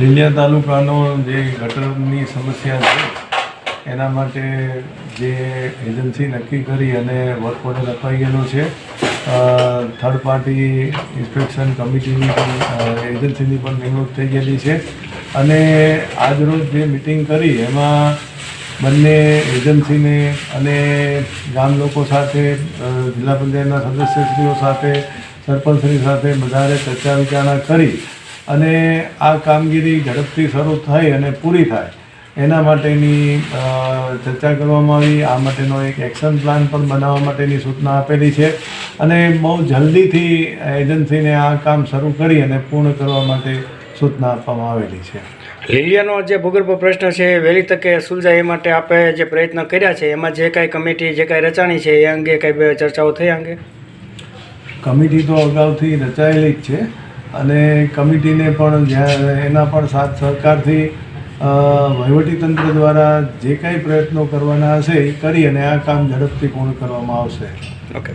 લીલિયા તાલુકાનો જે ગટરની સમસ્યા છે, એના માટે જે એજન્સી નક્કી કરી અને વર્ક ઓર્ડર અપાઈ ગયેલો છે થર્ડ પાર્ટી ઇન્સ્પેક્શન કમિટીની પણ એજન્સીની પણ નિમણૂક થઈ ગયેલી છે. અને આજરોજ જે મિટિંગ કરી, એમાં બંને એજન્સીને અને ગામ લોકો સાથે જિલ્લા પંચાયતના સદસ્યશ્રીઓ સાથે, સરપંચશ્રી સાથે વધારે ચર્ચા વિચારણા કરી અને આ કામગીરી ઝડપથી શરૂ થઈ અને પૂરી થાય. એના માટેની ચર્ચા કરવામાં આવી. આ માટેનો એક એક્શન પ્લાન પણ બનાવવા માટેની સૂચના આપેલી છે. અને બહુ જલ્દીથી એજન્સીને આ કામ શરૂ કરી અને પૂર્ણ કરવા માટે સૂચના આપવામાં આવેલી છે. લીલિયાનો જે ભૂગર્ભ પ્રશ્ન છે એ વહેલી તકે સુલઝાય એ માટે આપણે જે પ્રયત્ન કર્યા છે એમાં જે કાંઈ કમિટી જે કાંઈ રચાણી છે એ અંગે કાંઈ ચર્ચાઓ થઈ અંગે? કમિટી તો અગાઉથી રચાયેલી જ છે. અને કમિટીને પણ જ્યાં એના પણ સાથ સહકારથી વહીવટીતંત્ર દ્વારા જે કાંઈ પ્રયત્નો કરવાના હશે એ કરી અને આ કામ ઝડપથી પૂર્ણ કરવામાં આવશે. ઓકે